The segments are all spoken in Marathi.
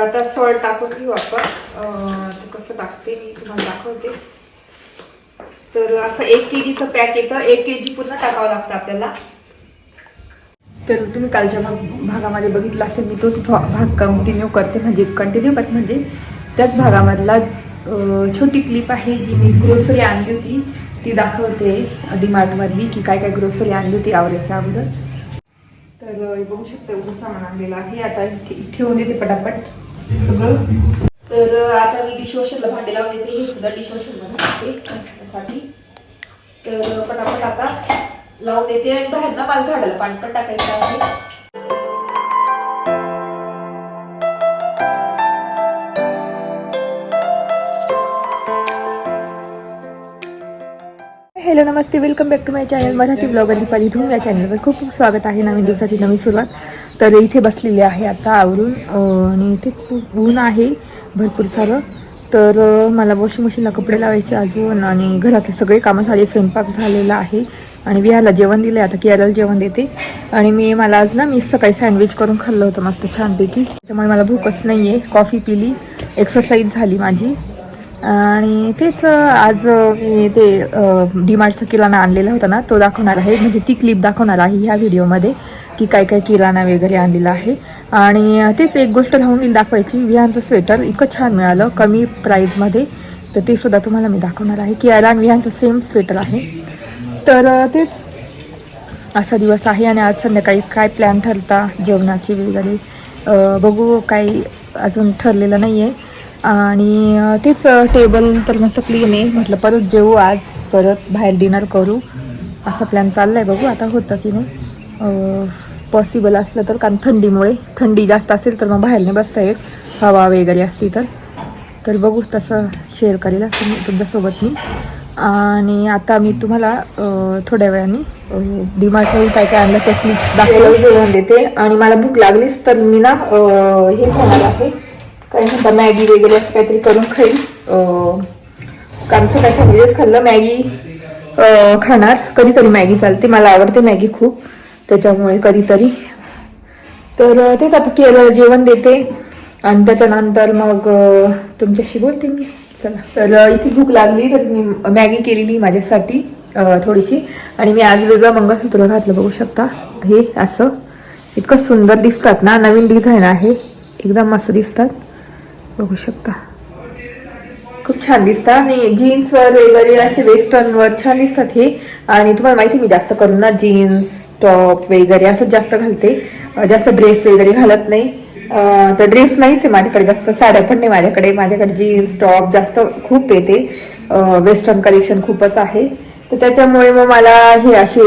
आता सॉल्ट टाकून घेऊ आपण. कसं टाकते मी तुम्हाला दाखवते. तर असं एक के जीचं पॅक येतं. एक के जी पूर्ण टाकावं लागतं आपल्याला. तर तुम्ही कालच्या भाग भागामध्ये बघितलं असेल मी तोच भाग कंटिन्यू करते. म्हणजे कंटिन्यू करते म्हणजे त्याच भागामधला छोटी क्लिप आहे जी मी ग्रोसरी आणली होती. ती दाखवते डीमार्टमधली की काय काय ग्रोसरी आणली होती आवडीच्या अगोदर. तर बघू शकते एवढं सामान आणलेलं आहे. आता ठेवून येते पटापट. सगळं तर आता मी डिशवॉशरला भांडे लावून देते. हे सुद्धा डिशवॉशरला टाकते तर पटापट आता लावून देते आणि बाहेर ना मला झाडाला पाणी पण टाकायचं आहे. Hello Namaste. Welcome back to my channel Marathi blogger Deepali Dhoom या चॅनलवर खूप खूप स्वागत आहे. नवीन दिवसाची नवीन सुरुवात. तर इथे बसलेले आहे आता आवरून आणि इथे खूप ऊन आहे भरपूर सारं. तर मला वॉशिंग मशीनला कपडे लावायचे अजून आणि घरातले सगळे कामं झाले स्वयंपाक झालेला आहे. आणि विहारला जेवण दिलं आता केरळ जेवण देते. आणि मी मला आज ना मी सकाळी सँडविच करून खाल्लं होतं मस्त छानपैकी. त्याच्यामुळे मला भूकच नाही आहे कॉफी पिली. एक्सरसाइज झाली माझी. आणि तेच आज मी ते डीमार्टचा किराणा आणलेला होता ना तो दाखवणार आहे. म्हणजे ती क्लिप दाखवणार आहे ह्या व्हिडिओमध्ये की काय काय किराणा वगैरे आणलेला आहे. आणि तेच एक गोष्ट राहून दाखवायची विहानचं स्वेटर इतकं छान मिळालं कमी प्राईजमध्ये तर ते सुद्धा तुम्हाला मी दाखवणार आहे की आणि विहानचं सेम स्वेटर आहे. तर तेच असा दिवस आहे आणि आज संध्याकाळी काय प्लॅन ठरता जेवणाची वगैरे बघू काही अजून ठरलेलं नाही आहे आणि तेच टेबल तर मस्त क्लीन आहे. म्हटलं परत जेवू आज परत बाहेर डिनर करू. असा प्लॅन चालला आहे बघू आता होतं की नाही. पॉसिबल असलं तर कारण थंडीमुळे थंडी जास्त असेल तर मग बाहेर नाही बसता येत. हवा वगैरे असली तर. तर बघू तसं शेअर करेल असं मी तुमच्यासोबत मी. आणि आता मी तुम्हाला थोड्या वेळाने डिमार्टमध्ये काय काय आणलं ते दाखवलं जेवण देते. आणि मला भूक लागलीच तर मी ना हे खाणार आहे. काय म्हणता मॅगी वगैरे असं काहीतरी करून खाईल. अं, कारण सकाळी सगळेच खाल्लं मॅगी खाणार. कधीतरी मॅगी चालते मला आवडते मॅगी खूप. त्याच्यामुळे कधीतरी. तर तेच आता केलं जेवण देते. आणि त्याच्यानंतर मग तुमच्याशी बोलते मी. चला. तर इथे भूक लागली तर मी मॅगी केलेली माझ्यासाठी थोडीशी. आणि मी आज वेगळं मंगळसूत्र घातलं बघू शकता. हे असं. इतकं सुंदर दिसतात ना नवीन डिझाईन आहे. एकदम मस्त दिसतात. बघू शकता. खूप छान दिसतात आणि जीन्सवर वगैरे असे वेस्टर्नवर छान दिसतात हे. आणि तुम्हाला माहिती आहे, मी जास्त करून ना जीन्स टॉप वगैरे असं जास्त घालते. जास्त ड्रेस वगैरे घालत नाही. तर ड्रेस नाहीच आहे माझ्याकडे जास्त साड्या पण नाही माझ्याकडे. माझ्याकडे जीन्स टॉप जास्त खूप येते. वेस्टर्न कलेक्शन खूपच आहे. तर त्याच्यामुळे मग मला हे असे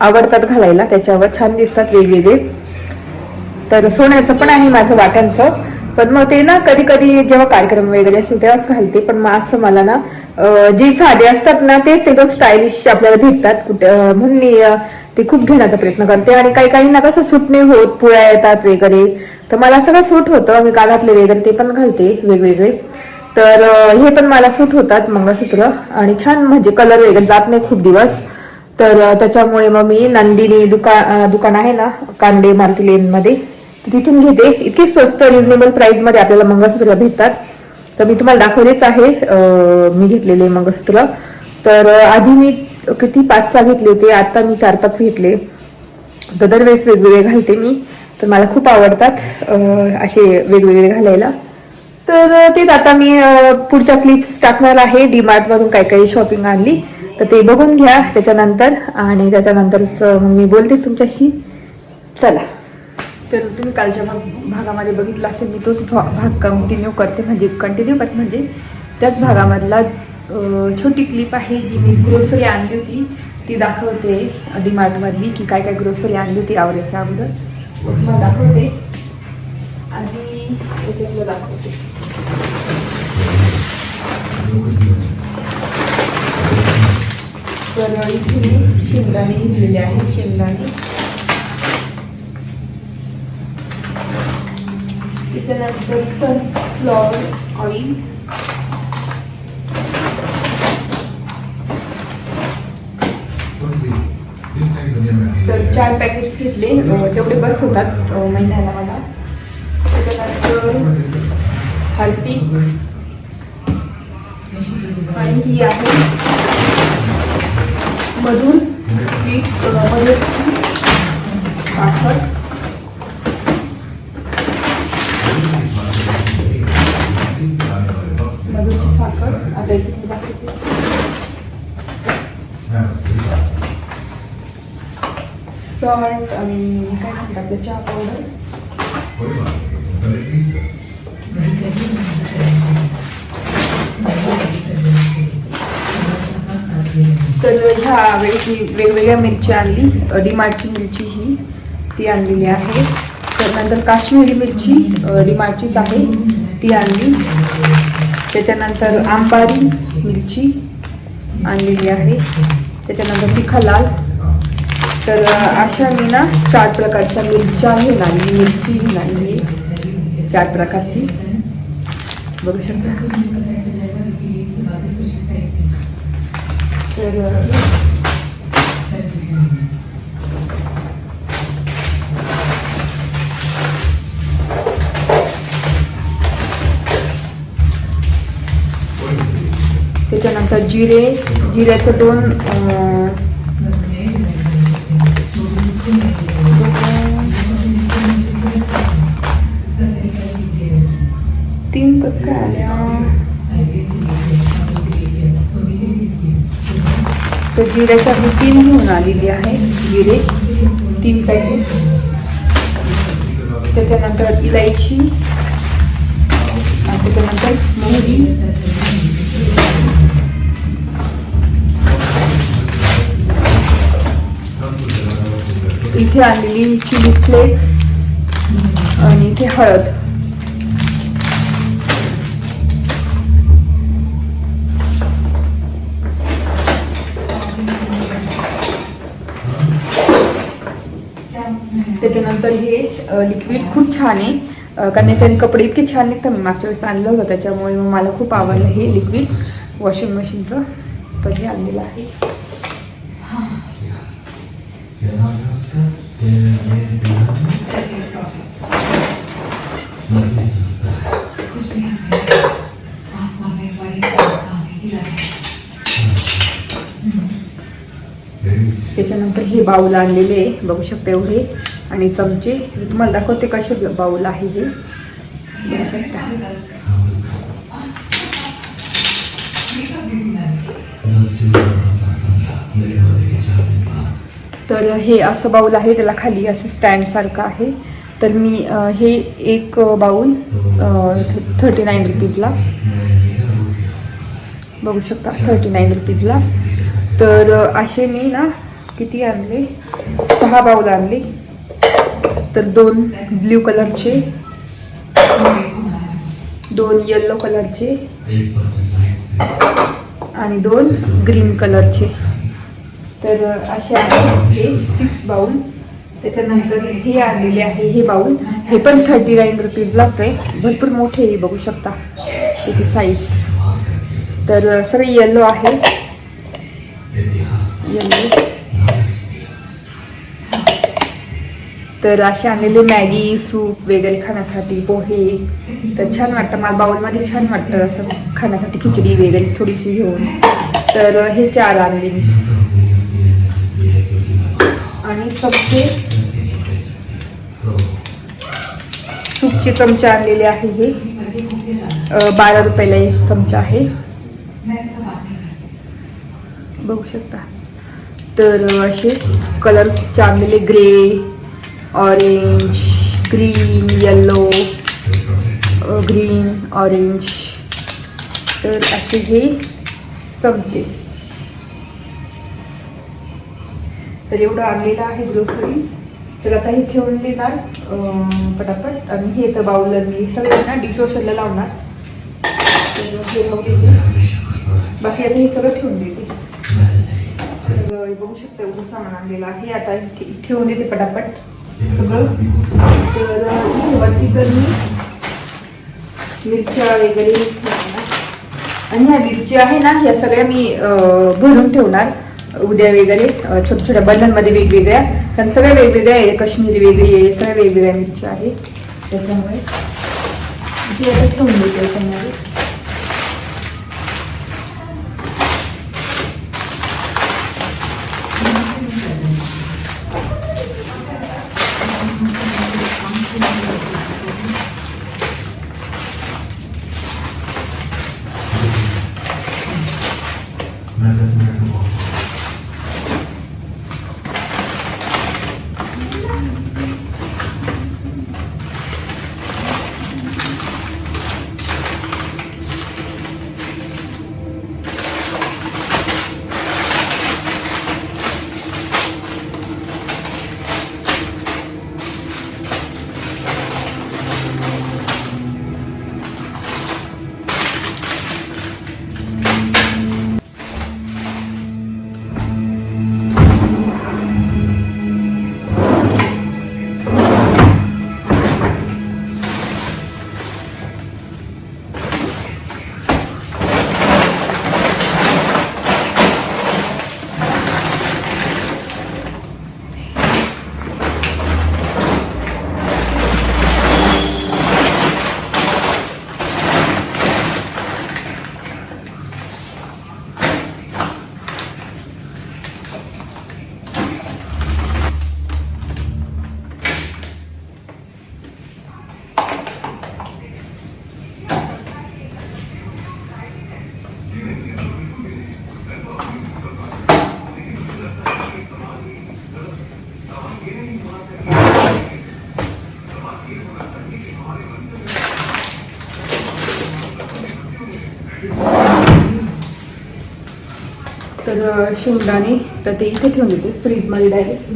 आवडतात घालायला. त्याच्यावर छान दिसतात वेगवेगळे. तर सोन्याचं पण आहे माझं वाट्यांचं पण मग ते ना कधी कधी जेव्हा कार्यक्रम वगैरे असेल तेव्हाच घालते. पण मग असं मला ना जे साधे असतात ना तेच एकदम स्टायलिश आपल्याला भेटतात कुठे म्हणून मी ते खूप घेण्याचा प्रयत्न करते. आणि काही काही ना कसं सूट नाही होत पुळ्या येतात वगैरे. तर मला सगळं सूट होतं. मी कानातले वगैरे ते पण घालते वेगवेगळे. तर हे पण मला सूट होतात मंगळसूत्र. आणि छान म्हणजे कलर वगैरे जात नाही खूप दिवस. तर त्याच्यामुळे मग मी नंदिनी दुकान दुकान आहे ना कांडे मार्केट लेन मध्ये तिथून घेते. इतके स्वस्त रिझनेबल प्राइसमध्ये आपल्याला मंगळसूत्र भेटतात. तर मी तुम्हाला दाखवलेच आहे. मी घेतलेले मंगळसूत्र. तर आधी मी किती पाच सहा घेतले होते आता मी चार पाच घेतले. तर दरवेळेस वेगवेगळे घालते मी. तर मला खूप आवडतात असे वेगवेगळे घालायला. तर तेच आता मी पुढच्या क्लिप्स टाकणार आहे. डीमार्टमधून काय काही शॉपिंग आणली. तर ते बघून घ्या त्याच्यानंतर. आणि त्याच्यानंतरच मग मी बोलतेच तुमच्याशी. चला. तर तुम्ही कालच्या भाग भागामध्ये बघितलं असेल मी तोच भा- भाग कंटिन्यू करते. म्हणजे कंटिन्यू करते म्हणजे त्याच भागामधला छोटी क्लिप आहे जी मी ग्रोसरी आणली होती. ती दाखवते डीमार्टमधली की काय काय ग्रोसरी आणली होती आवड्याच्या अगोदर. मग दाखवते. आणि त्याच्यातलं दाखवते. तर इथे मी शेंगदाणे घेतलेले आहे शेंगदाणे. त्याच्यानंतर सनफ्लॉवर ऑइल तर चार पॅकेट्स घेतले तेवढे बस होतात महिन्याला मला. त्याच्यानंतर हार्पिक आणि ही आहे मधुर ही अ, मधुरची साखर मधुरची साखर आता इथे बाकी सॉल्ट आणि काय म्हणतात आपलं चहा पावडर तर ह्या वेळी वेगवेगळ्या मिरची आणली. डिमार्टची मिरची ही ती आणलेली आहे. तर नंतर काश्मीरी मिरची अ, डिमार्टचीच आहे. ती आणली. त्याच्यानंतर आंबारी मिरची आणलेली आहे. त्याच्यानंतर तिखा लाल. तर अशा मी ना चार प्रकारच्या मिरच्या घेणार मिरची घेणार मी. चार प्रकारची. बघू शकता. तर त्याच्यानंतर जिरे. जिऱ्याचं दोन तर जिऱ्याच्या मी तीन घेऊन आलेली आहे जिरे तीन पॅकेट। इलायची, आणि मोहरी। चिली फ्लेक्स इथे हळद। त्याच्यानंतर हे लिक्विड खूप छान आहे. कारण याच्याने कपडे इतके छान निघतात. मी मागच्या वेळेस आणलं होतं त्याच्यामुळे मग मला खूप आवडलं हे लिक्विड वॉशिंग मशीनचं तर हे आणलेलं आहे. त्याच्यानंतर हे बाऊल आणलेले आहे. बघू शकता एवढे. आणि चमचे. तुम्हाला दाखवते कसे बाऊल आहे हे. तर हे असं बाऊल आहे त्याला खाली असं स्टँड सारखं आहे. तर मी हे एक बाऊल थर्टी नाईन रुपीजला बघू शकता थर्टी नाईन रुपीजला तर असे मी ना किती आणले? सहा बाऊल आणले. तर दोन ब्ल्यू कलरचे दोन येल्लो कलरचे आणि दोन ग्रीन कलरचे. तर असे आहेत हे सिक्स बाऊल त्याच्यानंतर हे आलेले आहे हे बाऊल हे पण थर्टी नाईन रुपीजलाच आहे. भरपूर मोठे हे बघू शकता. त्याची साईज तर सर येलो येल्लो आहे. येल्लो तर असे आणलेले मॅगी सूप वगैरे खाण्यासाठी पोहे. तर छान वाटतं. मला बाउलमध्ये छान वाटतं असं खाण्यासाठी खिचडी वगैरे थोडीशी घेऊन. तर हे चार आणले मी. आणि चमचे. सूपचे चमचे आणलेले आहे हे. बारा रुपयाला एक चमचा आहे. बघू शकता. तर असे कलर आणलेले grey orange green yellow green orange तर असे हे सब्जे तर एवढं आणलेलं आहे ग्रोसरी तर आता हे ठेवून देणार पटापट. आणि हे तर बाऊलर मी सगळं ना डिशवॉशरला लावणार. तर हे देते. बाकी आता हे सगळं ठेवून देते. तर बघू शकता एवढं सामान आणलेलं आहे. आता ठेवून देते पटापट. सगळं? तर वरती मिरच्या वगैरे आणि ह्या मिरच्या आहे ना ह्या सगळ्या मी भरून ठेवणार. उद्या वगैरे छोट्या छोट्या बंडलमध्ये वेगवेगळ्या. कारण सगळ्या वेगवेगळ्या आहे काश्मीरी वेगळी आहे सगळ्या वेगवेगळ्या मिरच्या आहे. त्याच्यामुळे ते ठेवून देते त्याच्यामध्ये शेंगदाणे तर ते इथे ठेवून देते फ्रीजमध्ये डायरेक्ट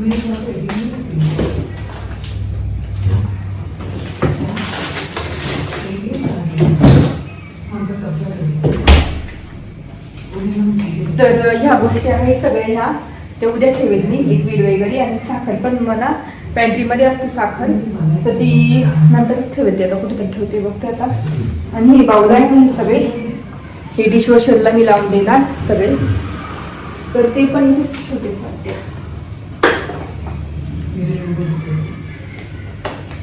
तर ह्या गोष्टी आहेत सगळ्या ह्या ते उद्या ठेवेल मी लिक्विड वगैरे आणि साखर. पण मला पॅन्ट्रीमध्ये असते साखर तर ती नंतरच ठेवते. आता कुठेतरी ठेवते बघते आता. आणि हे बाउल आहे सगळे. हे डिशवॉशरला मी लावून देणार सगळे. तर ते पण इथेच छोटे सध्या.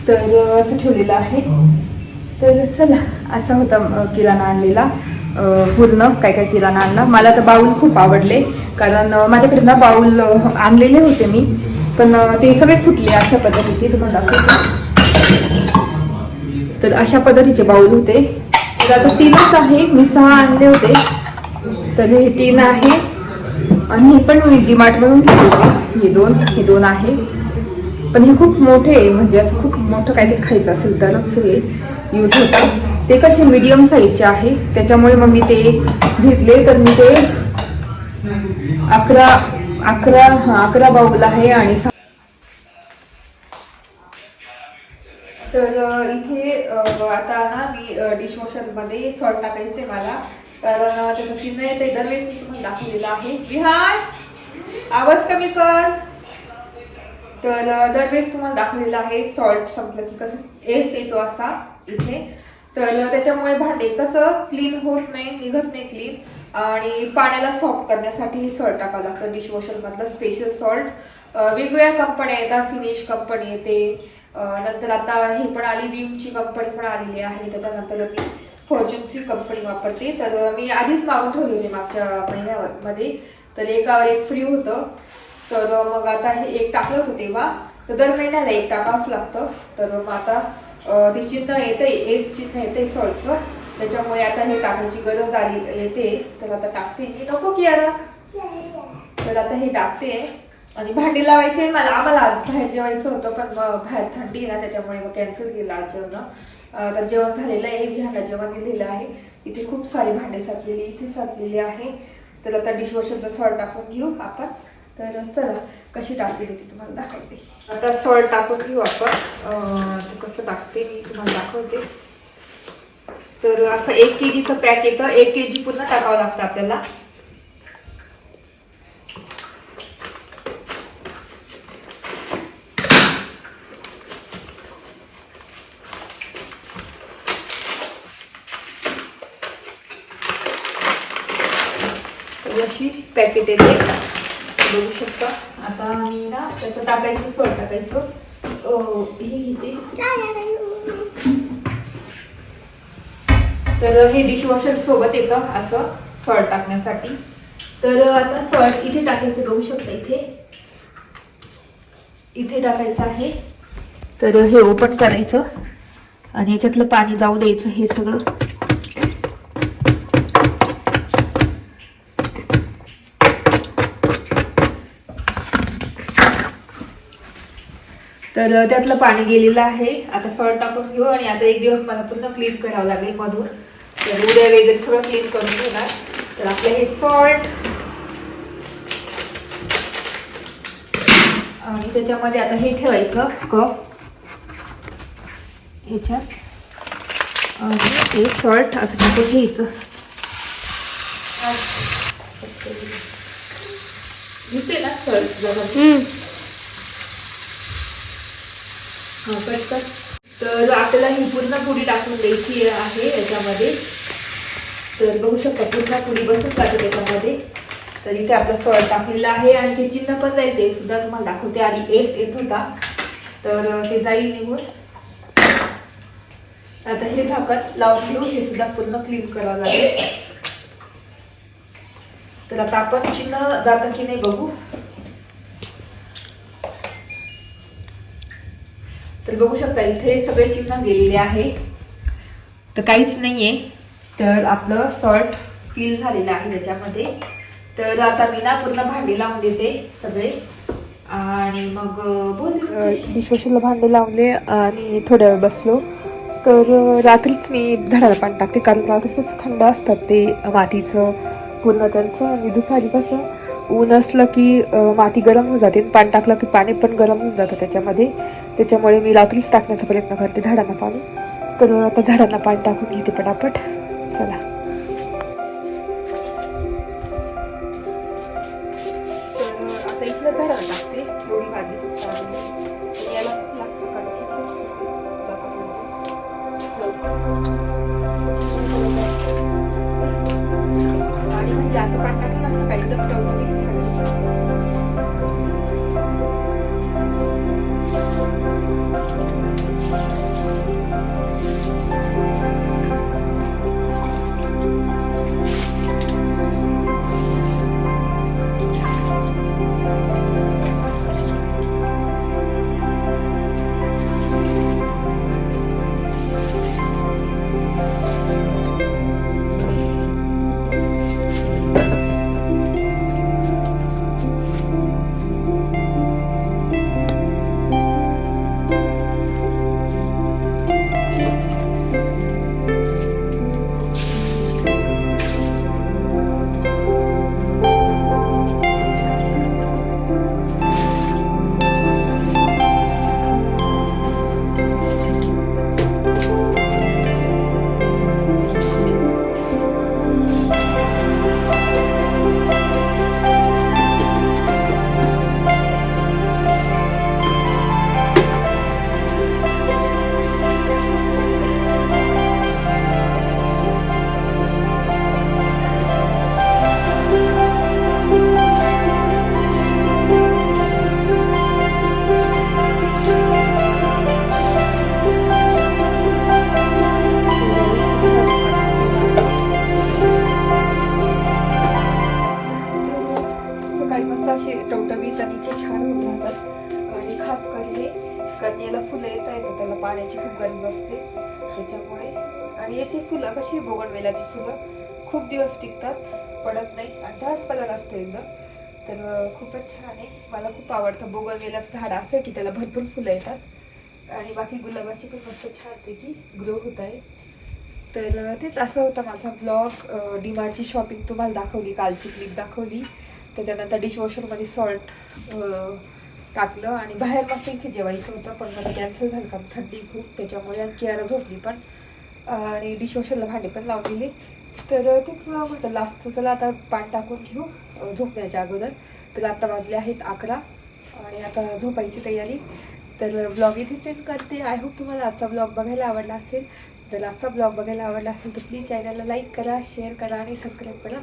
तर असं ठेवलेलं आहे. तर चला असा होता किराणा आणलेला. पूर्ण काय काय किराणा आणला. मला तर बाऊल खूप आवडले. कारण माझ्याकडे ना बाऊल आणलेले होते मी. पण ते सगळे फुटले अशा पद्धतीचे. तुम्हाला दाखवते. तर अशा पद्धतीचे बाऊल होते. तर आता तीनच आहे. मी सहा आणले होते. तर हे तीन आहे. आणि हे पण मी डीमार्टमधून घेतले हे दोन हे दोन आहे. पण हे खूप मोठे आहे म्हणजे असं खूप मोठं काहीतरी खायचं असेल तरच हे यूज होतात ते कसे मीडियम साईजचे आहे त्याच्यामुळे मग मी ते घेतले. तर मी ते अकरा अकरा हा अकरा बाऊल आहे आणि सहा. तर इथे आता ना मी डिशवॉशरमध्ये सॉल्ट टाकायचे मला. कारण अ, त्याचं चिन्ह येते दरवेळेस मी तुम्हाला दाखवलेलं आहे. विहार आवाज कमी कर. तर दरवेळेस तुम्हाला दाखवलेलं आहे सॉल्ट संपलं की कसं एस येतो असा इथे. तर त्याच्यामुळे भांडे कसं क्लीन होत नाही निघत नाही क्लीन आणि पाण्याला सॉफ्ट करण्यासाठी हे सॉल्ट टाकावं लागतं डिशवॉशरमधलं स्पेशल सॉल्ट वेगवेगळ्या कंपन्या येतात फिनिश कंपनी येते. नंतर आता हे पण आली विमची कंपनी पण आलेली आहे त्याच्यानंतर मी फॉर्च्यूनची कंपनी वापरते. तर मी आधीच मागून ठेवली होती मागच्या महिन्यामध्ये. तर एकावर एक फ्री होतं. तर मग आता हे एक टाकलं होतं तेव्हा. तर दर महिन्याला एक टाकावंच लागतं. तर मग आता अ, ते चिन्ह येते एस चिन्ह येते सॉल्टचं त्याच्यामुळे आता हे टाकायची गरज आली येते. तर आता टाकते. मी नको की याला तर आता हे टाकते. आणि भांडी लावायचे मला आम्हाला आज बाहेर जेवायचं होतं पण मग बाहेर थंडी ना त्याच्यामुळे मग कॅन्सल केलं आज जेवण तर जेवण झालेलं आहे विहारला जेवण दिलेलं आहे. इथे खूप सारी भांडे साचलेली इथे साचलेली आहे. तर आता डिशवॉशरचं सॉल्ट टाकून घेऊ आपण. तर चला कशी टाकते ती तुम्हाला दाखवते. आता सॉल्ट टाकून घेऊ आपण. कसं टाकते मी तुम्हाला दाखवते. तर असं एक के जीचं पॅक येतं. एक के जी पूर्ण टाकावं लागतं आपल्याला तर अशी पॅकेट येते. बघू शकता. आता मी ना त्याचं टाकायचं सोड टाकायचं. हे घेते. तर हे डिशवॉशर सोबत येतं असं सॉल्ट टाकण्यासाठी. तर आता सॉल्ट इथे टाकायचं बघू शकता इथे. इथे टाकायचं आहे. तर हे ओपन करायचं. आणि याच्यातलं पाणी जाऊ द्यायचं हे सगळं. तर त्यातलं पाणी गेलेलं आहे. आता सॉल्ट टाकून घेऊ आणि आता एक दिवस मला पूर्ण क्लीन करावं लागेल मधून. तर उद्या वगैरे सगळं क्लीन करून घेणार. तर आपलं हे सॉल्ट आणि त्याच्यामध्ये आता हे ठेवायचं कप ह्याच्यात. आणि हे सॉल्ट असं टाकून घ्यायचं. दिसते ना सॉल्ट जरा? हा, तर आपल्याला ही पूर्ण पुडी टाकून द्यायची आहे याच्यामध्ये. तर बघू शकता पूर्ण पुडी बसून जाते त्याच्यामध्ये. तर इथे आपलं सॉल्ट टाकलेलं आहे आणि ते चिन्ह पण जाईल ते सुद्धा तुम्हाला दाखवते. आधी एस येत होता. तर ते जाईल निघून. आता हे झाकण लावून घेऊ हे सुद्धा पूर्ण क्लीन करावं लागेल. तर आता आपण चिन्ह जातं की नाही बघू. तर बघू शकता इथे सगळे चिन्ह गेलेले आहे. तर काहीच नाहीये. तर आपलं सॉल्ट क्लीन झालेलं आहे त्याच्यामध्ये. तर आता मी ना पूर्ण भांडी लावून देते सगळे. आणि मग बोलते डिशवॉशरला भांडे लावले आणि थोड्या वेळ बसलो. तर रात्रीच मी झाडाला पाणी टाकते कारण रात्री कसं थंड असतात ते मातीचं पूर्ण त्यांचं. आणि दुपारी कसं ऊन असलं की माती गरम होऊन जाते पाणी टाकलं की पाणी पण गरम होऊन जातं त्याच्यामध्ये. त्याच्यामुळे मी रात्रीच टाकण्याचा प्रयत्न करते झाडांना पाणी. तर आता झाडांना पाणी टाकून घेते पटापट. चला. पाण्याची खूप गरज असते. त्याच्यामुळे आणि याची फुलं कशी बोगणवेलाची फुलं? खूप दिवस टिकतात पडत नाही आणि त्याच कलर असतो एकदम. तर खूपच छान आहे. मला खूप आवडतं बोगनवेलाचं झाड. असं की त्याला भरपूर फुलं येतात. आणि बाकी गुलाबाची पण मस्त छानपैकी ग्रो होत आहे. तर तेच असं होता माझा ब्लॉग डीमार्टची शॉपिंग तुम्हाला दाखवली कालची क्लिप दाखवली. त्याच्यानंतर डिशवॉशरमध्ये सॉल्ट टाकलं आणि बाहेर मस्त इथे जेवायचं होतं पण मला कॅन्सल झालं का थंडी खूप त्याच्यामुळे आणि कियारा झोपली पण. आणि डिशवॉशरला भांडी पण लावलेली. तर तेच म्हटलं लास्टचं चला आता पाणी टाकून घेऊ झोपण्याच्या अगोदर. तर आता वाजले आहेत अकरा आणि आता झोपायची तयारी. तर ब्लॉग इथेच एंड करते. आय होप तुम्हाला आजचा ब्लॉग बघायला आवडला असेल. जर आजचा ब्लॉग बघायला आवडला असेल तर प्लीज चॅनलला लाईक करा शेअर करा आणि सबस्क्राईब करा.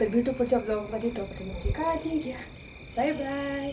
तर भेटू पुढच्या ब्लॉगमध्ये तोपर्यंत तुमची काळजी घ्या. Bye bye